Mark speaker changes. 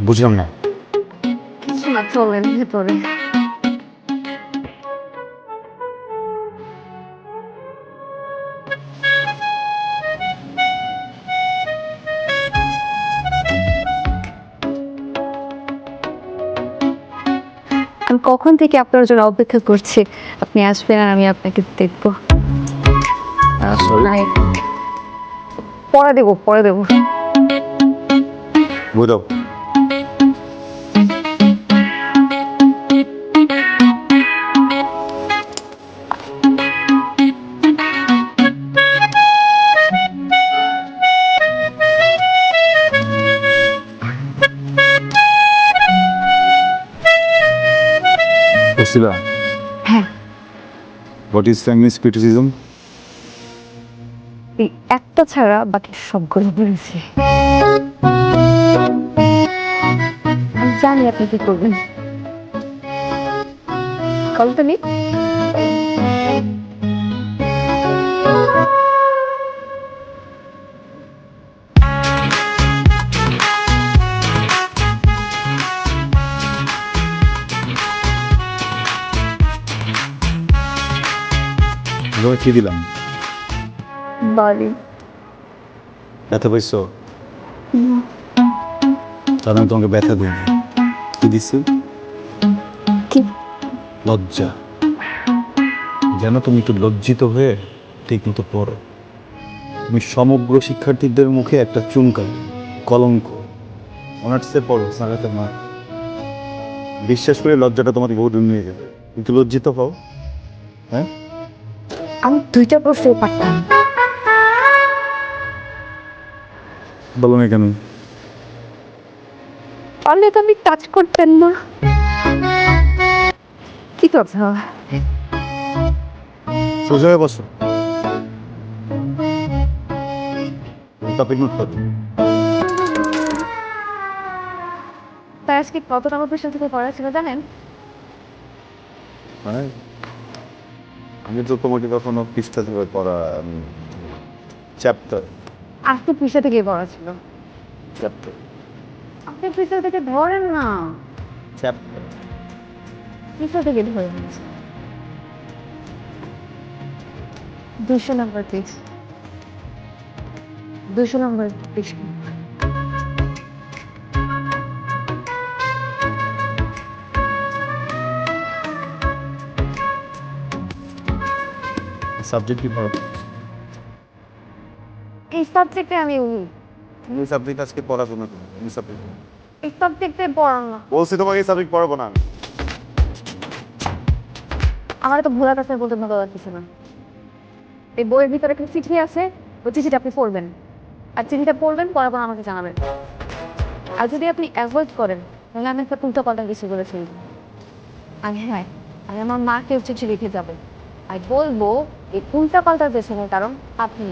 Speaker 1: বুঝলাম না।
Speaker 2: কিছু না চলেন ভেতরে। আমি কখন থেকে আপনার জন্য অপেক্ষা করছি? আপনি আসবেন আর আমি আপনাকে দেখব। নাই। পরে দেবো পরে দেবো।
Speaker 1: বুঝাও Priscilla,
Speaker 2: হ্যাঁ।
Speaker 1: What is feminist criticism?
Speaker 2: এই একটা ছাড়া বাকি সবগুলো বলেছি। জানি আপনি কি করবেন। কলটা নি
Speaker 1: তোমাকে কি দিলাম?
Speaker 2: বাড়ি
Speaker 1: ব্যথা পাইছো? তাহলে আমি তোমাকে ব্যথা দিই কি দিচ্ছি
Speaker 2: কি?
Speaker 1: লজ্জা। যেন তুমি একটু লজ্জিত হয়ে ঠিক মতো পড়ো। তুমি সমগ্র শিক্ষার্থীদের মুখে একটা চুনকাল কলঙ্ক অনার্সে পড়ো সারাতে মা বিশ্বাস করে লজ্জাটা তোমাকে বহুদিন নিয়ে যাবে। একটু লজ্জিত হও। হ্যাঁ?
Speaker 2: আমি দুইটা প্রশ্ন পারতাম
Speaker 1: বলো না কেন?
Speaker 2: পারলে তো আমি টাচ করতেন না। কি কথা?
Speaker 1: সোজা হয়ে বসো। টপিক নোট করো।
Speaker 2: তার আজকে কত নম্বর প্রশ্ন থেকে পড়া ছিল জানেন?
Speaker 1: হ্যাঁ। আমি তো তোমাকে কখনো পৃষ্ঠা থেকে পড়া চ্যাপ্টার
Speaker 2: আজকে পৃষ্ঠা থেকে পড়া ছিল।
Speaker 1: চ্যাপ্টার
Speaker 2: আপনি পৃষ্ঠা থেকে ধরেন না।
Speaker 1: চ্যাপ্টার
Speaker 2: পৃষ্ঠা থেকে ধরে দুশো নম্বর পেজ দুশো নম্বর পেজ
Speaker 1: সাবজেক্ট কি পড়ো?
Speaker 2: এই সাবজেক্টে আমি
Speaker 1: তুমি সাবজেক্ট আজকে পড়াবো না তুমি তুমি সাবজেক্ট
Speaker 2: এই সাবজেক্টে পড়ান না।
Speaker 1: বলছি তোমাকে এই সাবজেক্ট পড়াবো না
Speaker 2: আমার তো ভোলা কথা বলতে ভালো লাগতেছে না। এই বইয়ের ভিতরে একটা চিঠি আছে ওই চিঠিটা আপনি পড়বেন। আর চিঠিটা পড়বেন পড়ার পর আমাকে জানাবেন। আর যদি আপনি অ্যাভয়েড করেন তাহলে আমি একটা উল্টো পাল্টা কিছু বলেছি আমি হ্যাঁ আমি আমার মাকে চিঠি লিখে যাব। আর বলব এই উল্টা পাল্টার পেছনে কারণ আপনি।